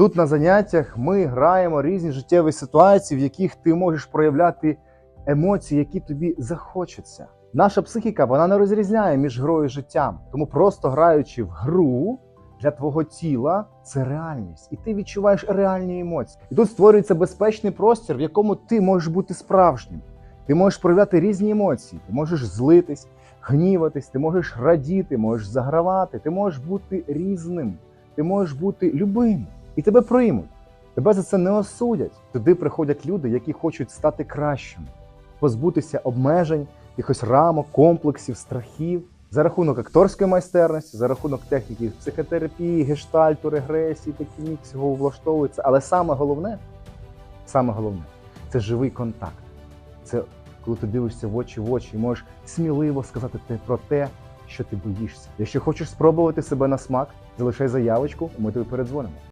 Тут на заняттях ми граємо різні життєві ситуації, в яких ти можеш проявляти емоції, які тобі захочеться. Наша психіка вона не розрізняє між грою і життям, тому просто граючи в гру для твого тіла це реальність, і ти відчуваєш реальні емоції. І тут створюється безпечний простір, в якому ти можеш бути справжнім. Ти можеш проявляти різні емоції, ти можеш злитись, гніватись, ти можеш радіти, можеш загравати, ти можеш бути різним, ти можеш бути любим, і тебе приймуть. Тебе за це не осудять. Туди приходять люди, які хочуть стати кращими, позбутися обмежень, якихось рамок, комплексів, страхів за рахунок акторської майстерності, за рахунок техніки психотерапії, гештальту, регресії, технік всього влаштовується. Але саме головне, саме головне це живий контакт. Це коли ти дивишся в очі в очі і можеш сміливо сказати те про те, що ти боїшся. Якщо хочеш спробувати себе на смак, залишай заявочку, ми тобі передзвонимо.